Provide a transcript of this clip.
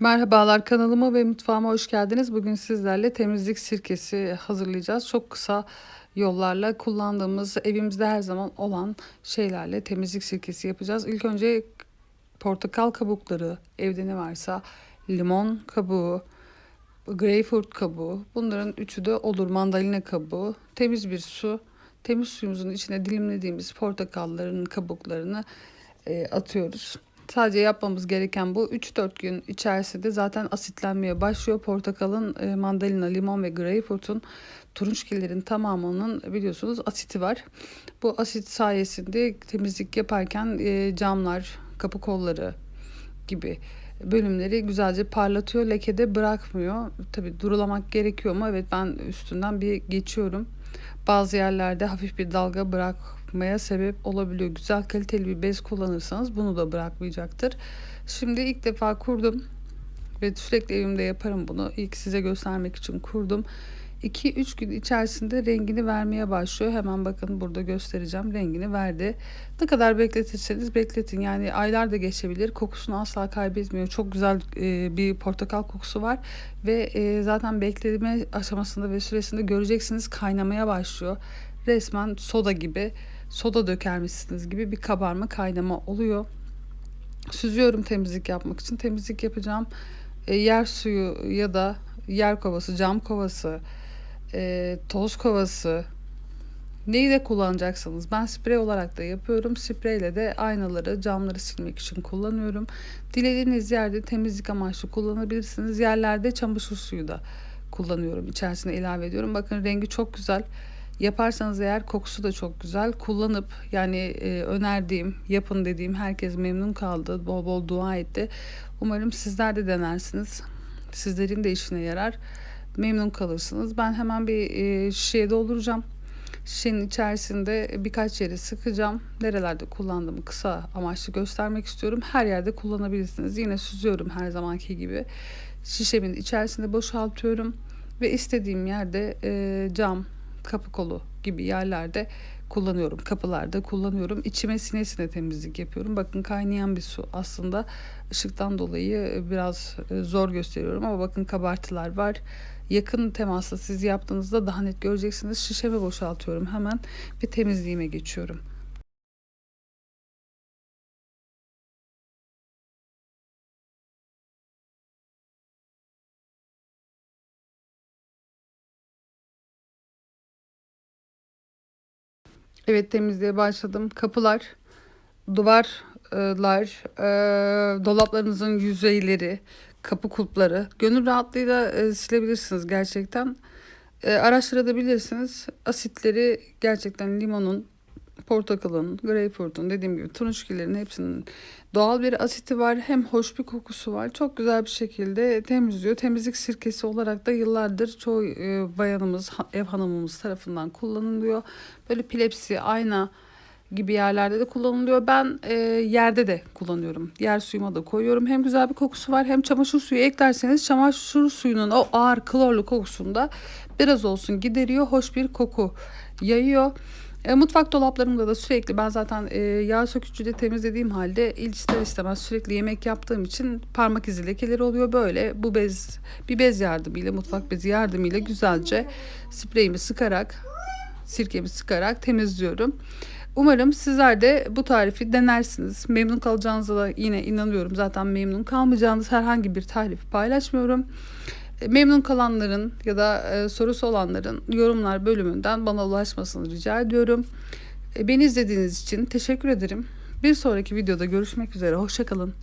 Merhabalar kanalıma ve mutfağıma hoş geldiniz. Bugün sizlerle temizlik sirkesi hazırlayacağız. Çok kısa yollarla kullandığımız evimizde her zaman olan şeylerle temizlik sirkesi yapacağız. İlk önce portakal kabukları evde ne varsa limon kabuğu, greyfurt kabuğu bunların üçü de olur mandalina kabuğu, temiz bir su, temiz suyumuzun içine dilimlediğimiz portakalların kabuklarını e, atıyoruz. Sadece yapmamız gereken bu 3-4 gün içerisinde zaten asitlenmeye başlıyor. Portakalın, e, mandalina, limon ve greyfurtun turunçgillerin tamamının biliyorsunuz asiti var. Bu asit sayesinde temizlik yaparken e, camlar, kapı kolları gibi bölümleri güzelce parlatıyor. Lekede bırakmıyor. Tabi durulamak gerekiyor mu? Evet ben üstünden bir geçiyorum. Bazı yerlerde hafif bir dalga bırakmaya sebep olabiliyor. Güzel kaliteli bir bez kullanırsanız bunu da bırakmayacaktır. Şimdi ilk defa kurdum ve sürekli evimde yaparım bunu. İlk size göstermek için kurdum. 2-3 gün içerisinde rengini vermeye başlıyor. Hemen bakın burada göstereceğim. Rengini verdi. Ne kadar bekletirseniz bekletin. Yani aylar da geçebilir. Kokusunu asla kaybetmiyor. Çok güzel e, bir portakal kokusu var. Ve e, zaten bekleme aşamasında ve süresinde göreceksiniz kaynamaya başlıyor. Resmen soda gibi, soda dökermişsiniz gibi bir kabarma kaynama oluyor. Süzüyorum temizlik yapmak için. Temizlik yapacağım. E, yer suyu ya da yer kovası, cam kovası, e, toz kovası neyi de kullanacaksınız. Ben sprey olarak da yapıyorum. Spreyle de aynaları, camları silmek için kullanıyorum. Dilediğiniz yerde temizlik amaçlı kullanabilirsiniz. Yerlerde çamaşır suyu da kullanıyorum. İçerisine ilave ediyorum. Bakın rengi çok güzel. Yaparsanız eğer kokusu da çok güzel. Kullanıp yani e, önerdiğim, yapın dediğim herkes memnun kaldı. Bol bol dua etti. Umarım sizler de denersiniz. Sizlerin de işine yarar memnun kalırsınız. Ben hemen bir e, şişeye dolduracağım. Şişenin içerisinde birkaç yeri sıkacağım. Nerelerde kullandığımı kısa amaçlı göstermek istiyorum. Her yerde kullanabilirsiniz. Yine süzüyorum her zamanki gibi. Şişemin içerisinde boşaltıyorum. Ve istediğim yerde e, cam, kapı kolu gibi yerlerde kullanıyorum. Kapılarda kullanıyorum. İçime sine sine temizlik yapıyorum. Bakın kaynayan bir su aslında ışıktan dolayı biraz e, zor gösteriyorum ama bakın kabartılar var. Yakın temasla siz yaptığınızda daha net göreceksiniz. Şişeme boşaltıyorum hemen ve temizliğime geçiyorum. Evet temizliğe başladım. Kapılar, duvarlar, e, dolaplarınızın yüzeyleri, kapı kulpları. Gönül rahatlığıyla e, silebilirsiniz gerçekten. E, araştırabilirsiniz. Asitleri gerçekten limonun, portakalın, greyfurtun dediğim gibi turunçgillerin hepsinin doğal bir asiti var. Hem hoş bir kokusu var. Çok güzel bir şekilde temizliyor. Temizlik sirkesi olarak da yıllardır çoğu e, bayanımız, ev hanımımız tarafından kullanılıyor. Böyle pilepsi, ayna gibi yerlerde de kullanılıyor. Ben e, yerde de kullanıyorum. Yer suyuma da koyuyorum. Hem güzel bir kokusu var hem çamaşır suyu eklerseniz çamaşır suyunun o ağır klorlu kokusunda biraz olsun gideriyor. Hoş bir koku yayıyor. E, mutfak dolaplarımda da sürekli ben zaten e, yağ sökücüyle temizlediğim halde ister istemez sürekli yemek yaptığım için parmak izi lekeleri oluyor böyle. Bu bez bir bez yardımıyla mutfak bezi yardımıyla güzelce spreyimi sıkarak sirkemi sıkarak temizliyorum. Umarım sizler de bu tarifi denersiniz. Memnun kalacağınıza da yine inanıyorum. Zaten memnun kalmayacağınız herhangi bir tarifi paylaşmıyorum. Memnun kalanların ya da e, sorusu olanların yorumlar bölümünden bana ulaşmasını rica ediyorum. E, beni izlediğiniz için teşekkür ederim. Bir sonraki videoda görüşmek üzere. Hoşçakalın.